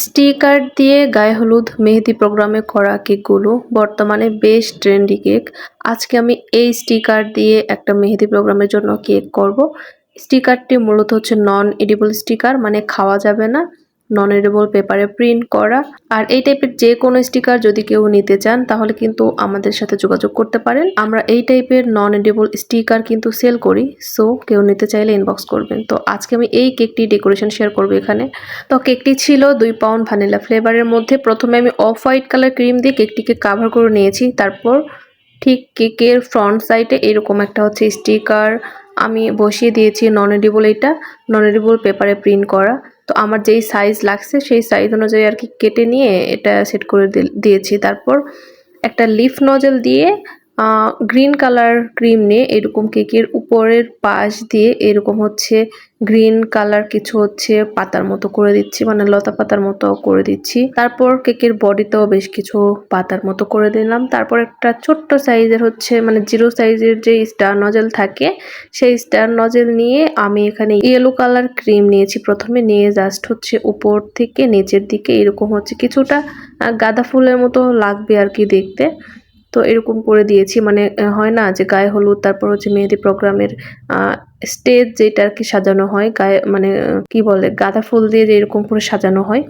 Sticker দিয়ে গায়ে হলুদ মেহেদি প্রোগ্রামে করা কেকগুলো বর্তমানে বেশ ট্রেন্ডি কেক। আজকে আমি এই স্টিকার দিয়ে একটা মেহেদি প্রোগ্রামের জন্য কেক করব। স্টিকারটি মূলত হচ্ছে নন এডিবল স্টিকার মানে খাওয়া যাবে না। নন এডিবল পেপারে প্রিন্ট করা। আর এই টাইপের যে কোনো স্টিকার যদি কেউ নিতে চান, তাহলে কিন্তু আমাদের সাথে যোগাযোগ করতে পারেন। আমরা এই টাইপের নন এডেবল স্টিকার কিন্তু সেল করি সো কেউ নিতে চাইলে ইনবক্স করবেন। তো আজকে আমি এই কেকটি ডেকোরেশন শেয়ার করব এখানে। তো কেকটি ছিল দুই পাউন্ড ভ্যানিলা ফ্লেভারের মধ্যে। প্রথমে আমি অফ হোয়াইট কালার ক্রিম দিয়ে কেকটিকে কাভার করে নিয়েছি। তারপর ঠিক কেকের ফ্রন্ট সাইডে এরকম একটা হচ্ছে স্টিকার আমি বসিয়ে দিয়েছি নন এডিবল এটা। নন এডিবল পেপারে প্রিন্ট করা। তো আমার যেই সাইজ লাগছে, সেই সাইজ অনুযায়ী আর কি কেটে নিয়ে এটা সেট করে দিয়েছি। তারপর একটা লিফ নজল দিয়ে গ্রিন কালার ক্রিম নিয়ে এরকম কেকের উপরের পাশ দিয়ে এরকম হচ্ছে গ্রিন কালার কিছু হচ্ছে পাতার মতো করে দিচ্ছি মানে লতা পাতার মতো করে দিচ্ছি। তারপর কেকের বডিতেও বেশ কিছু পাতার মতো করে দিলাম। তারপর একটা ছোট্ট সাইজের হচ্ছে মানে জিরো সাইজের যে স্টার নজেল থাকে, সেই স্টার নজেল নিয়ে আমি এখানে ইয়েলো কালার ক্রিম নিয়েছি প্রথমে। নিয়ে জাস্ট হচ্ছে উপর থেকে নিচের দিকে এরকম হচ্ছে। কিছুটা গাঁদা ফুলের মতো লাগবে আর কি দেখতে। তো এরকম করে দিয়েছি। মানে হয় না যে গায়ে হলুদ, তারপর হচ্ছে মেহেদি প্রোগ্রামের স্টেজ যেটা আর কি সাজানো হয়, গায়ে মানে কি বলে, গাঁদা ফুল দিয়ে যে এরকম করে সাজানো হয়,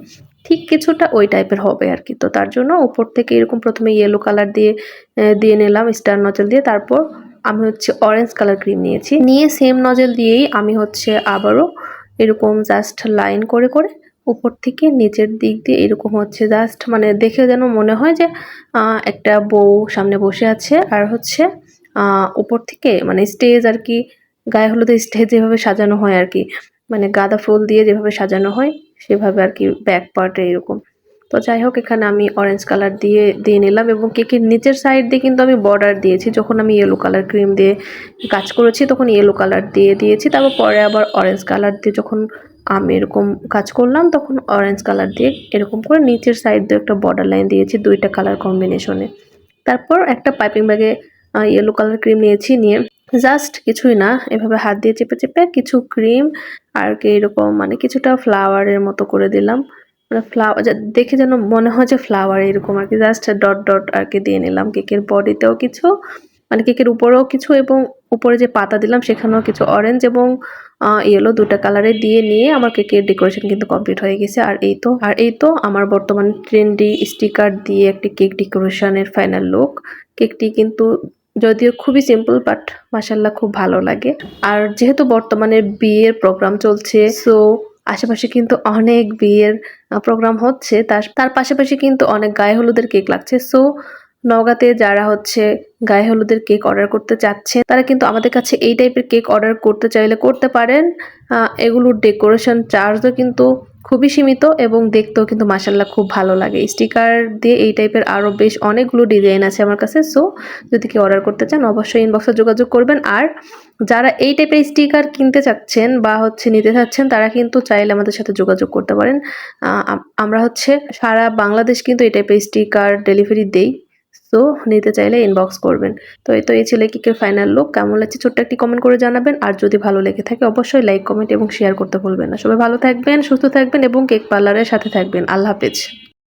ঠিক কিছুটা ওই টাইপের হবে আর কি তো তার জন্য উপর থেকে এরকম প্রথমে ইয়েলো কালার দিয়ে দিয়ে নিলাম স্টার নজল দিয়ে, তারপর আমি হচ্ছে অরেঞ্জ কালার ক্রিম নিয়েছি। নিয়ে সেম নজল দিয়েই আমি হচ্ছে আবারও এরকম জাস্ট লাইন করে করে উপর থেকে নিচের দিক দিয়ে এরকম হচ্ছে। জাস্ট মানে দেখে যেন মনে হয় যে একটা বউ সামনে বসে আছে। আর হচ্ছে উপর থেকে মানে স্টেজ আর কি, গায়ে হলুদের স্টেজ যেভাবে সাজানো হয় আর কি মানে গাঁদা ফুল দিয়ে যেভাবে সাজানো হয়, সেভাবে আর কি ব্যাক পার্টে এরকম। তো যাই হোক, এখানে আমি অরেঞ্জ কালার দিয়ে দিয়ে নিলাম এবং কেকের নিচের সাইড দিয়ে কিন্তু আমি বর্ডার দিয়েছি। যখন আমি ইয়েলো কালার ক্রিম দিয়ে কাজ করেছি, তখন ইয়েলো কালার দিয়ে দিয়েছি। তারপর পরে আবার অরেঞ্জ কালার দিয়ে যখন আমি এরকম কাজ করলাম, তখন অরেঞ্জ কালার দিয়ে এরকম করে নিচের সাইড দিয়ে একটা বর্ডার লাইন দিয়েছি দুইটা কালার কম্বিনেশনে তারপর একটা পাইপিং ব্যাগে ইয়েলো কালার ক্রিম নিয়েছি, নিয়ে জাস্ট কিছুই না, এভাবে হাত দিয়ে চেপে চেপে কিছু ক্রিম আর কি এরকম মানে কিছুটা ফ্লাওয়ারের মতো করে দিলাম। মানে ফ্লাওয়ার দেখে যেন মনে হয় যে ফ্লাওয়ার এরকম আর কি জাস্ট ডট ডট আর কি দিয়ে নিলাম। কেকের বডিতেও কিছু মানে কেকের উপরেও কিছু এবং উপরে যে পাতা দিলাম সেখানেও কিছু অরেঞ্জ এবং ইয়েলো দুটা কালারে দিয়ে নিয়ে আমার কেকের ডেকোরেশন কিন্তু কমপ্লিট হয়ে গেছে। আর এই তো, আর এই তো আমার বর্তমান ট্রেন্ডি স্টিকার দিয়ে একটি কেক ডেকোরেশনের ফাইনাল লুক কেকটি কিন্তু যদিও খুবই সিম্পল বাট মাসাল্লাহ খুব ভালো লাগে। আর যেহেতু বর্তমানে বিয়ের প্রোগ্রাম চলছে সো আশেপাশে কিন্তু অনেক বিয়ের প্রোগ্রাম হচ্ছে। তার তার পাশাপাশি কিন্তু অনেক গায়ে হলুদের কেক লাগছে। সো নগাতে যারা হচ্ছে গায়ে হলুদের কেক অর্ডার করতে চাচ্ছে, তারা কিন্তু আমাদের কাছে এই টাইপের কেক অর্ডার করতে চাইলে করতে পারেন। এগুলোর ডেকোরেশন চার্জও কিন্তু খুবই সীমিত এবং দেখতেও কিন্তু মাসাল্লাহ খুব ভালো লাগে। স্টিকার দিয়ে এই টাইপের আরও বেশ অনেকগুলো ডিজাইন আছে আমার কাছে, সো যদি কেউ অর্ডার করতে চান অবশ্যই ইনবক্সে যোগাযোগ করবেন। আর যারা এই টাইপের স্টিকার কিনতে চাচ্ছেন বা হচ্ছে নিতে চাচ্ছেন, তারা কিন্তু চাইলে আমাদের সাথে যোগাযোগ করতে পারেন। আমরা হচ্ছে সারা বাংলাদেশ কিন্তু এই টাইপের স্টিকার ডেলিভারি দেই। সো নিতে চাইলে ইনবক্স করবেন। তো এই তো এই ছেলে কিকের ফাইনাল লুক কেমন লাগছে ছোট্ট একটি কমেন্ট করে জানাবেন। আর যদি ভালো লেগে থাকে, অবশ্যই লাইক কমেন্ট এবং শেয়ার করতে ভুলবেন না। সবাই ভালো থাকবেন, সুস্থ থাকবেন এবং কেক পার্লারের সাথে থাকবেন। আল্লাহ হাফেজ।